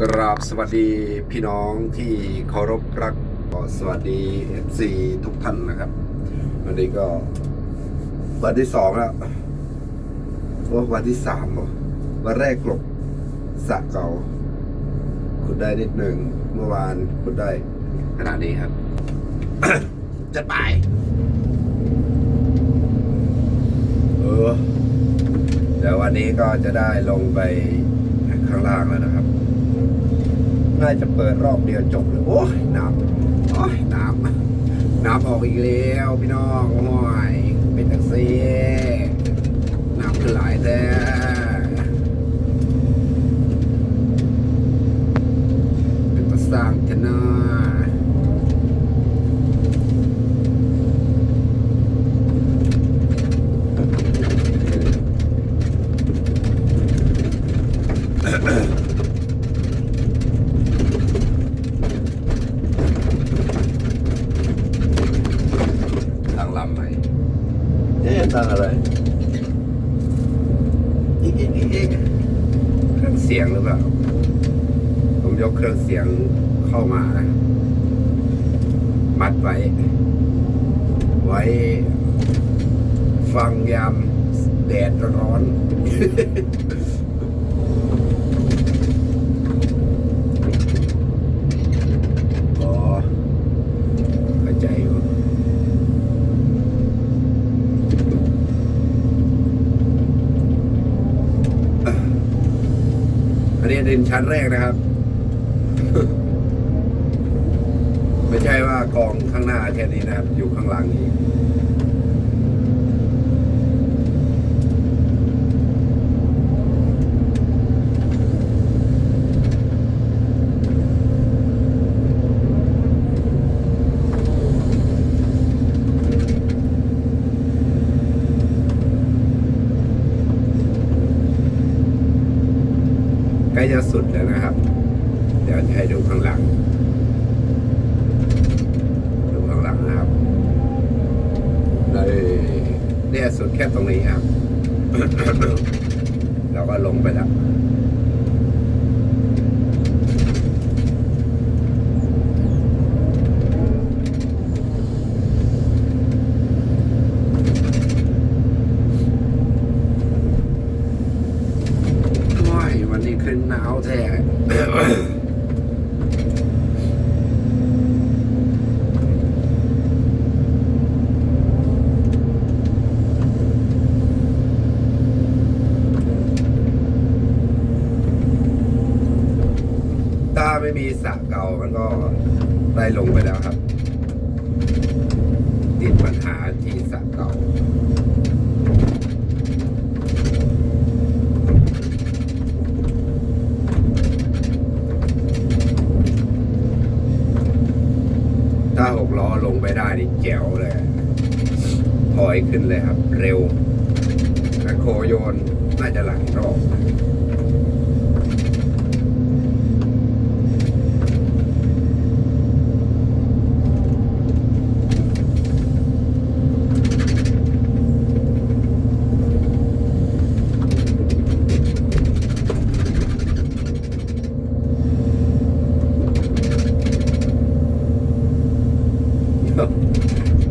กราบสวัสดีพี่น้องที่เคารพรักสวัสดีเอฟซีทุกท่านนะครับ วันนี้ก็วันที่สองแล้วว่าวันที่สามหรอวันแรกกลบสะเก่าคุณได้นิดหนึ่งเมื่อวานคุณได้ขนาดนี้ครับ จะไป เออเดี๋ยววันนี้ก็จะได้ลงไปข้างล่างแล้วนะครับ น่าจะเปิดรอบเดียวจบเลยโอ้ยน้ำโอ้ยน้ำน้ำออกอีกแล้วพี่น้องโอ้ยเป็นแท็กซีน้ำขึ้นหลายแท้เป็นประสร้างจะนนาทางลำไหม เอ๊ะตั้งอะไร อีกอีกอีกอีกเครื่องเสียงหรือเปล่า ผมยกเครื่องเสียงเข้ามานะมัดไว้ ไว้ฟังยามแดดร้อนก็หายใจอยู่อันนี้ดินชั้นแรกนะครับ ไม่ใช่ว่ากองข้างหน้าแค่นี้นะครับ อยู่ข้างหลังอีกใกล้จะสุดแล้วนะครับ เดี๋ยวจะให้ดูข้างหลัง ดูข้างหลังนะครับเลยเนี่ยสุด แค่ตรงนี้ครับ เราก็ลงไปแล้วโอ้ยวันนี้ขึ้นหนาวแท้ ถ้าไม่มีสระเก่า มันก็ได้ลงไปแล้วครับ ติดปัญหาที่สะเก่าถ้าหกล้อลงไปได้นี่แจ๋วเลย ถอยขึ้นเลยครับ เร็วแมคโครโยนน่าจะหลังรอบ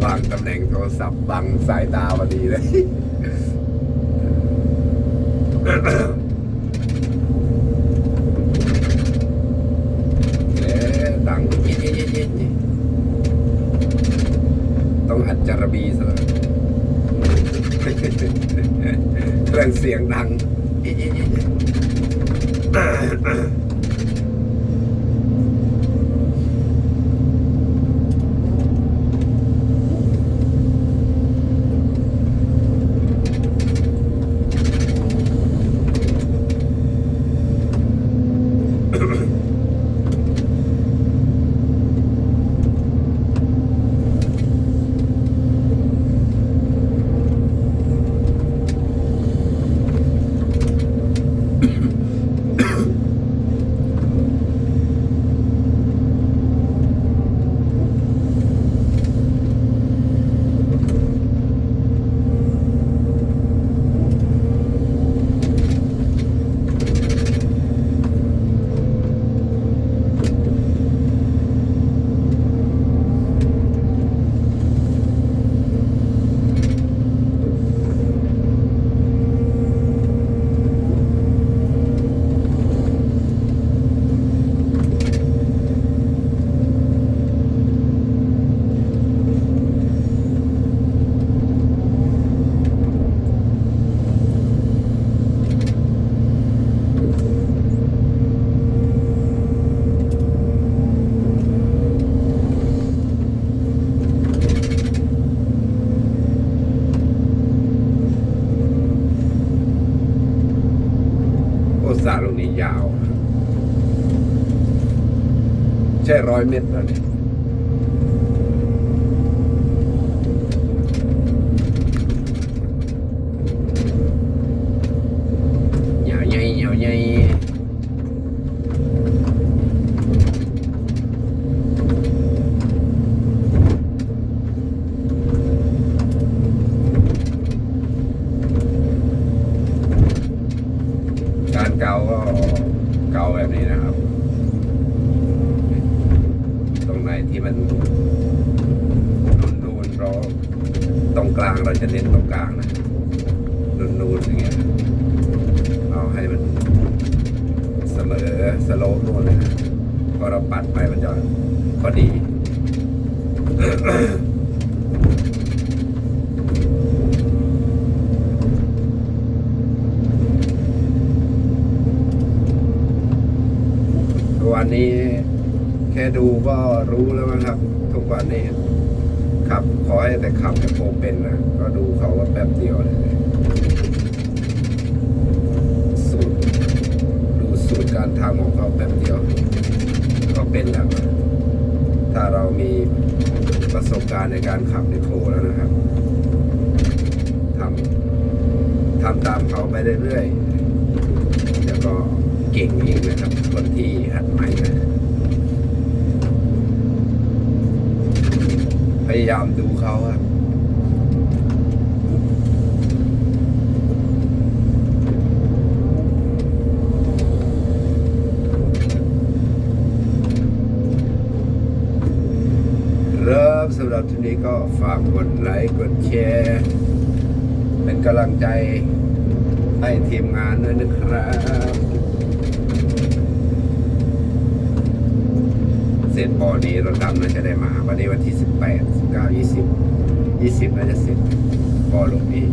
บางตำแหน่งโทรศัพท์บังสายตาพอดีเลยตังเย็นเย็นเย็นต้องอัดจารบีซะเครื่องเสียงดังเย็นเย็น สระตรงนี้ยาว แค่ร้อยเมตรนะ เกาก็เกาแบบนี้นะครับ ตรงไหนที่มันนูนๆเราตรงกลางเราจะเน้นตรงกลางนะนูนๆอย่างเงี้ยเอาให้มันเสมอสโลปนู่นเลยนะพอเราปัดไปมันจะพอดี วันนี้ แค่ดูก็รู้แล้วมั้งครับ ทุกวันนี้ขับขอให้แต่ขับให้โปรเป็นนะก็ดูเขาว่าแป๊บเดียวเลยสูตรดูสูตรการทำของเขาแป๊บเดียว ก็เป็นแล้วถ้าเรามีประสบการณ์ในการขับในโครแล้วนะครับทำทำตามเขาไปเรื่อยๆแล้วก็ เก่งเองนะครับ คนที่หัดใหม่นะพยายามดูเขาครับเริ่มสำหรับทีนี้ก็ฝากกดไลค์กดแชร์เป็นกำลังใจให้ทีมงานด้วยนะครับ เสร็จบ่อนี้รถดำน่าจะได้มา วันนี้วันที่สิบแปดสิบเก้ายี่สิบยี่สิบน่าจะเสร็จบ่อลงนี้